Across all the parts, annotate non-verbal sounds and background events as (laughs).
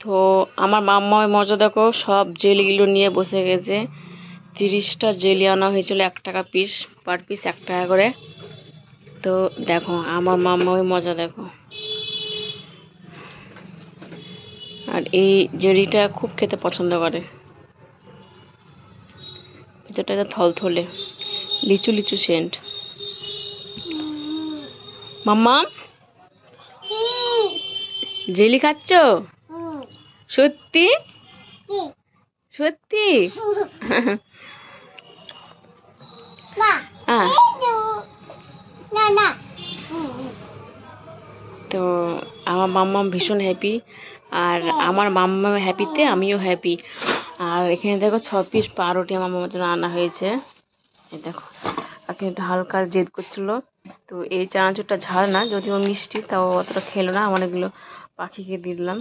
তো আমার মাম্মা মজা দেখো সব জেলিগুলো নিয়ে বসে গেছে। তিরিশটা জেলি আনা হয়েছিল এক টাকা পিস পার পিস এক টাকা করে। তো দেখো আমার মাম্মা ওই মজা দেখো আর এই জেলিটা খুব খেতে পছন্দ করে। ভিতরটা থলথলে লিচু লিচু সেন্ট মাম্মা? জেলি খাচ্ছ? সত্যি? সত্যি? (laughs) তো। আমার মাম্মা ভীষণ হ্যাপি আর আমার মাম্মা হ্যাপিতে আমিও হ্যাপি আর এখানে দেখো ছ পিস পাউরুটি আমার মামার জন্য আনা হয়েছে। এই দেখো এখানে একটু হালকা জেদ করছিল। তো এই চানাচুরটা ঝাল না যদিও মিষ্টি তাও অতটা খেলো না অনেকগুলো পাখিকে দিয়ে দিলাম।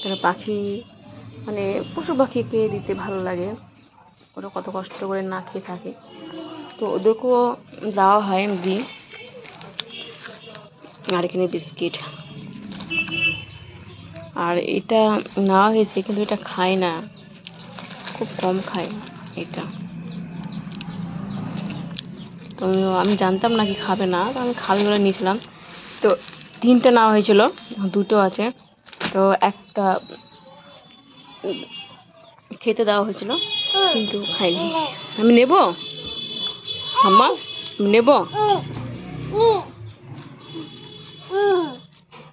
কেন পাখি মানে পশু পাখিকে দিতে ভালো লাগে। ওরা কত কষ্ট করে না খেয়ে থাকে। তো ওদেরকেও দেওয়া হয় দিই আর এখানে বিস্কিট। আর এটা নেওয়া হয়েছে, কিন্তু এটা খায় না। খুব কম খায় এটা। তো আমি জানতাম না কি খাবে না, তো আমি খাবে বলে নিয়েছিলাম। তো তিনটে নেওয়া হয়েছিল, দুটো আছে। তো একটা খেতে দেওয়া হয়েছিল, কিন্তু খাইনি। আমি নেব? আম্মা, আমি নেব?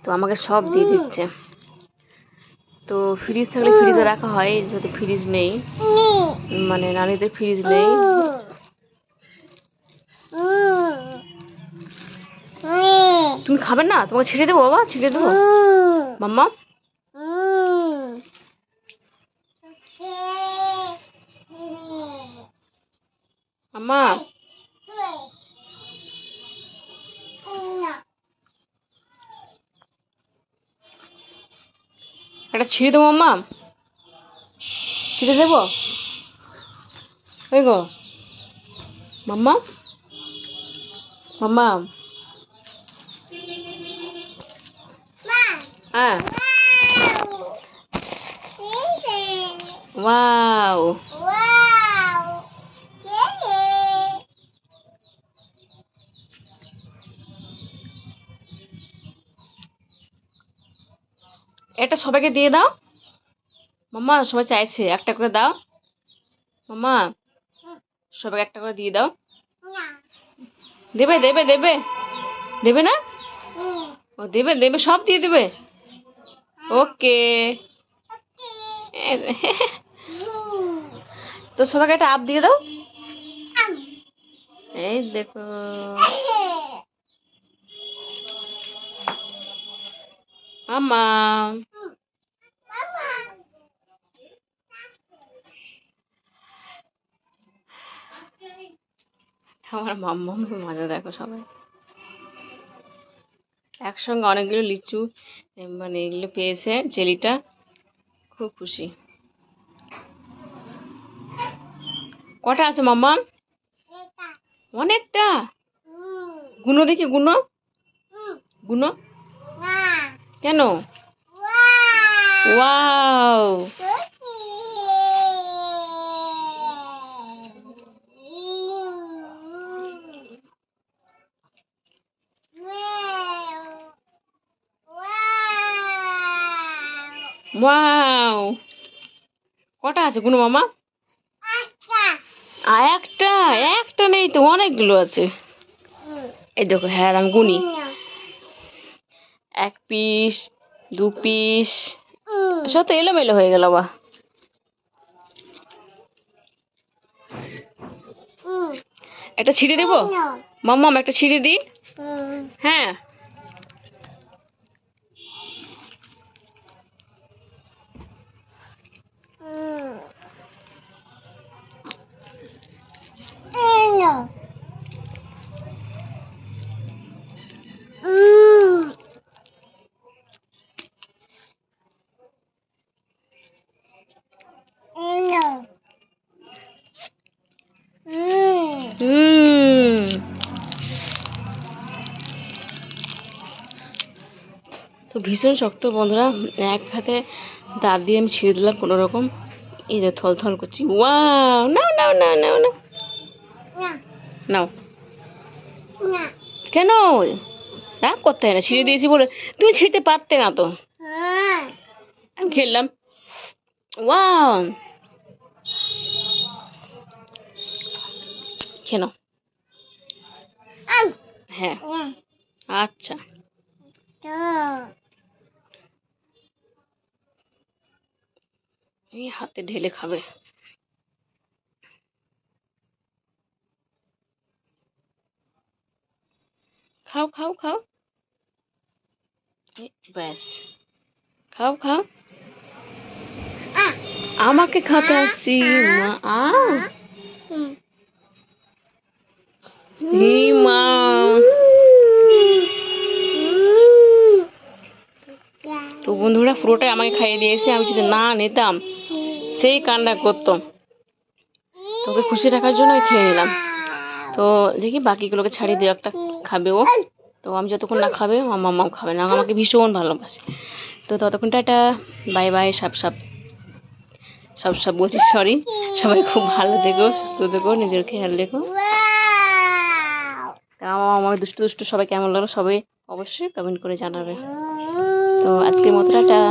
তো আমাকে সব দিয়ে দিচ্ছে। তো ফ্রিজ থাকলে ফ্রিজে রাখা হয় যদি ফ্রিজ নেই। মানে নানিদের ফ্রিজ নেই। তুমি খাবে না? তোমাকে ছেড়ে দেবো, বাবা? ছেড়ে দেবো? মাম্মা? মাম্মা একটা ছিঁড়ে দেবো মাম্মা ছিঁড়ে দেবো ওই গো মাম্মা মাম্মা হ্যাঁ ওয়াও এটা সবাইকে দিয়ে দাও। মাম্মা, সবাই চাইছে একটা করে দাও। মাম্মা, সবাইকে একটা করে দিয়ে দাও। দেবে দেবে দেবে। দেবে না? ও, দেবে দেবে, সব দিয়ে দেবে। ওকে। তো সবাইকে একটা আপ দিয়ে দাও। এই দেখো। মামা আমার মাম্মা মজা দেখো সবাই। একসঙ্গে অনেকগুলো লিচু মানে এগুলো পেয়েছে জেলিটা। খুব খুশি। কটা আছে মাম্মা? অনেকটা? গুনো দেখি গুনো। গুনো। কেন? ওয়াও ওয়াও কটা আছে গুনো মামা? একটা একটা নেই তো অনেকগুলো আছে। এই দেখো হ্যাঁ আমি গুনি। এক পিস দু পিস। সব তো এলোমেলো হয়ে গেল বা একটা ছিঁড়ে দেবো? মাম্মাম একটা ছিঁড়ে দিই? হ্যাঁ। ভীষণ শক্ত বন্ধুরা, এক হাতে দাঁত দিয়ে আমি ছিঁড়ে দিলাম কোনো রকম এই যে থল থল করছি। ওয়াও, নাও নাও নাও নাও নাও। নাও। কেন? রাগ করতে হয় না, ছিঁড়ে দিয়েছি বলে। তুমি ছিঁড়তে পারতে না তো। আমি খেললাম। ওয়াও। কেন হ্যাঁ। আচ্ছা। এই হাতে ঢেলে খাবে। খাও খাও খাও। ব্যাস। খাও খাও। আমাকে খাতে আসছি মা। তো বন্ধুরা, পুরোটাই আমাকে খাইয়ে দিয়েছে। আমি যদি না নিতাম সেই কান্না করতো। তোকে খুশি রাখার জন্য খেয়ে নিলাম। তো দেখি বাকিগুলোকে ছাড়িয়ে দিয়ে একটা খাবে ও। তো আমি যতক্ষণ না খাবে, আমার মাম্মাও খাবে না, আমাকে ভীষণ ভালোবাসে। তো ততক্ষণ টাটা, বাই বাই, সাপ সাপ। সব সব বলছি সরি সবাই খুব ভালো দেখো সুস্থ দেখো নিজের খেয়াল রেখো। আমার আমার দুষ্টু দুষ্টু সবাই কেমন লাগল সবাই অবশ্যই কমেন্ট করে জানাবে। তো আজকের মতো টাটা।